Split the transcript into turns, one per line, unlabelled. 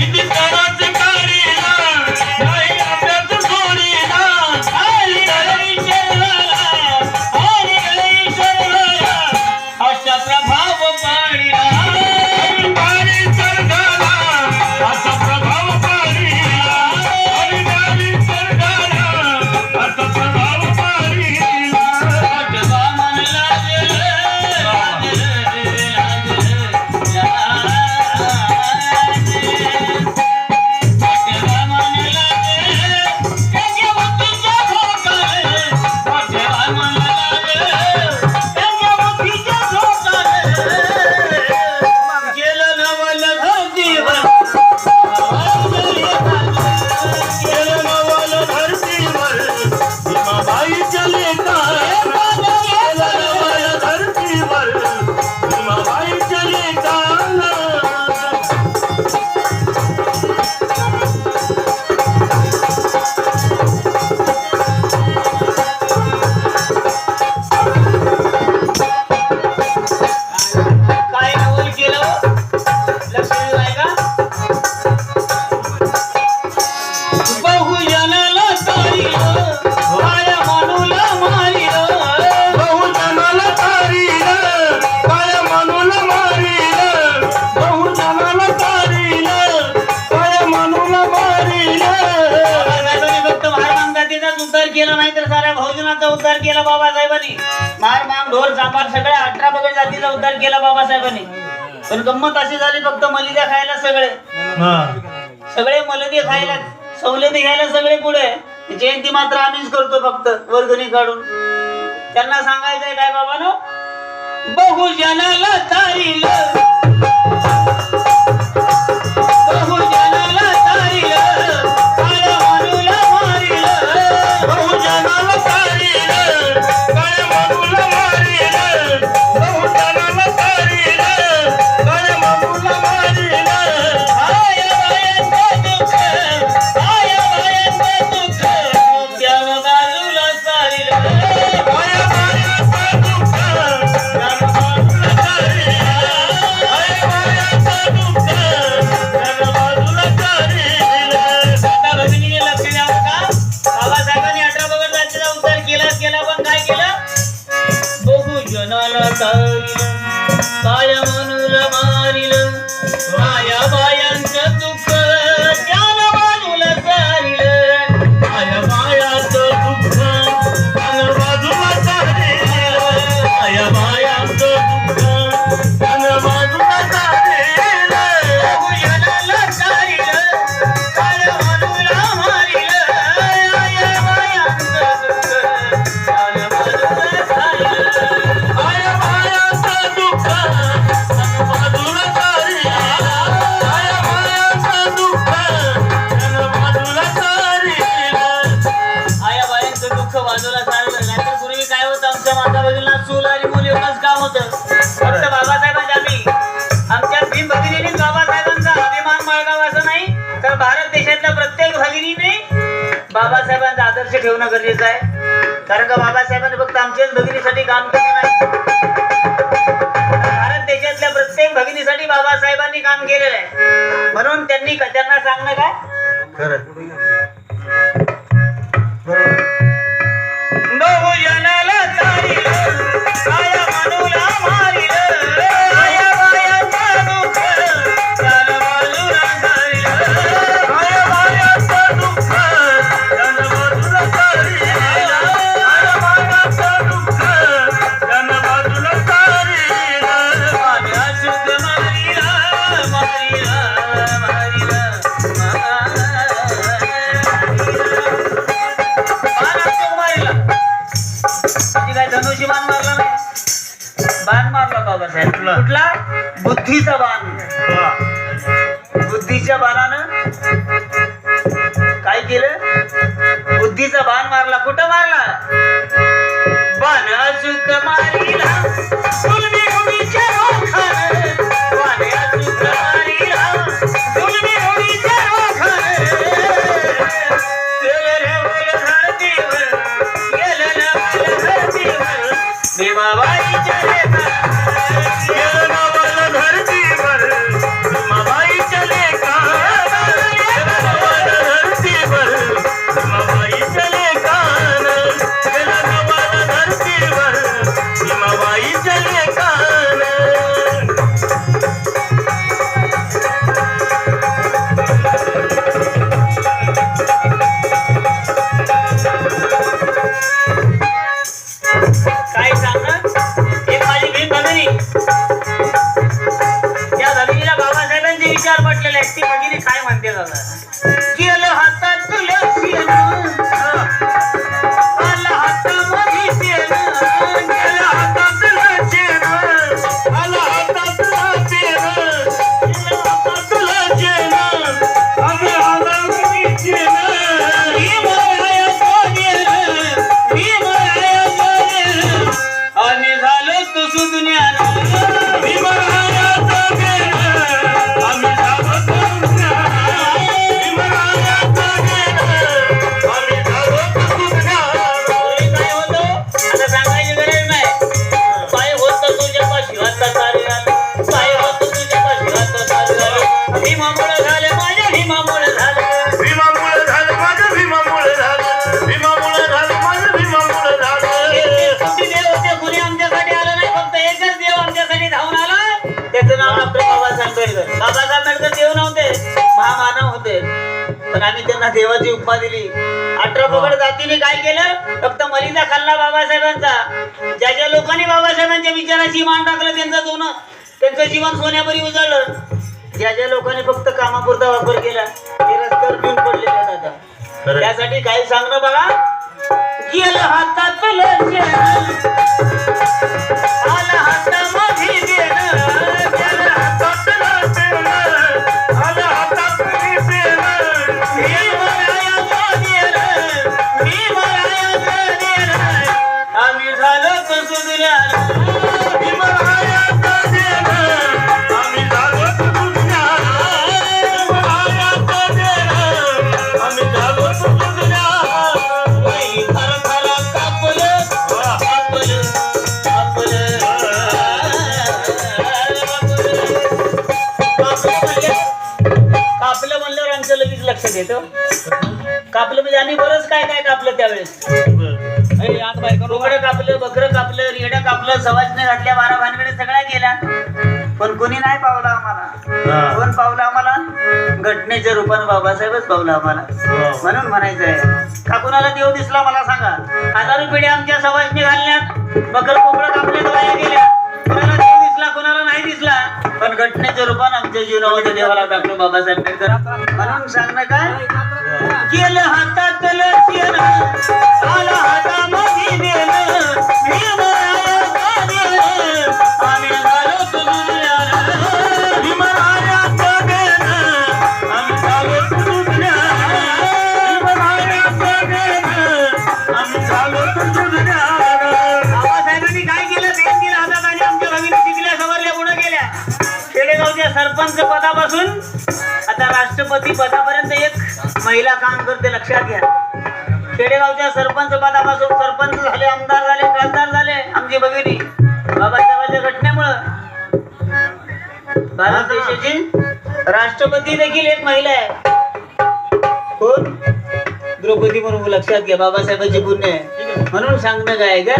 ಇಲ್ಲಿ
केला
नाही तर साऱ्या भाऊजनाचा उद्धार केला बाबासाहेबांनी. मार मांग ढोर चापार सगळ्या अठरा बगड जातीचा उद्धार केला बाबासाहेबांनी. पण गंमत अशी झाली फक्त मलिद्या खायला सगळे. सगळे मलदी खायला सवलती घ्यायला सगळे पुढे. जयंती मात्र आम्हीच करतो फक्त वर्गणी काढून. त्यांना सांगायचंय काय बाबा बघू बहुजनाला ठेवणं गरजेचं आहे. कारण का बाबासाहेबांनी फक्त आमच्याच भगिनीसाठी काम केलं नाही. भारत देशातल्या प्रत्येक भगिनीसाठी बाबासाहेबांनी काम केलेलं आहे. म्हणून त्यांनी त्यांना सांगणं काय? खरं. काय धनुष्य बाण मारला नाही. बाण मारला बाबा साहेब?
कुठला?
कुठला? बुद्धीचा बाण. बुद्धीच्या बाणानं काय केलं? बुद्धीचा बाण मारला. कुठं मारला? बाण अचूक मारला. बाबासाहेब आंबेडकर. बाबासाहेब आंबेडकर देव नव्हते महामानव होते. पण आम्ही त्यांना देवाची उपमा दिली. अठरा पगड जातीने काय केलं? फक्त मलिदा खाल्ला बाबासाहेबांचा. ज्या ज्या लोकांनी बाबासाहेबांच्या विचाराची मान टाकलं त्यांचं सोनं त्यांचं जीवन सोन्यापरी उजळलं. ज्या ज्या लोकांनी फक्त कामापुरता वापर केला ते रस्त्यावर घेऊन पडलेले आहेत आता. त्यासाठी काय सांगणं बघा. गेलं हातातलं कापलं म्हणल्यावर आमचं लगेच लक्षात येतं. कापलं म्हणजे आम्ही बरंच काय काय कापलं त्यावेळेस. कोकडं कापलं बकरं कापलं रेडं कापलं सवाजने घातल्या बारा भानगडे सगळ्या गेल्या. पण कोणी नाही पावलं आम्हाला.
हा.
कोण पावलं आम्हाला? घटनेच्या रूपानं बाबासाहेबच पावलं आम्हाला. म्हणून म्हणायचं आहे का कुणाला देव दिसला मला सांगा. हजारो पिढ्या आमच्या सवाजने घालण्यात बकर कोकडं वाया गेल्या. नाही दिसला पण घटनेच्या रूपानं आमच्या जीवनामध्ये देवाला डॉक्टर बाबासाहेब आंबेडकर. म्हणून सांगणं काय? केलं हातातलं शेण आलं हातामध्ये नेलं. सरपंच पदापासून आता राष्ट्रपती पदापर्यंत एक महिला काम करते लक्षात घ्या. खेडेगावच्या सरपंच पदापासून सरपंच झाले आमदार झाले खासदार झाले आमची भगिनी. बाबासाहेबांच्या घटनेमुळं भारत देशाची राष्ट्रपती देखील एक महिला आहे. कोण? द्रौपदी मुर्मू लक्षात घ्या बाबासाहेबांची पुण्य आहे. म्हणून सांगणं काय का?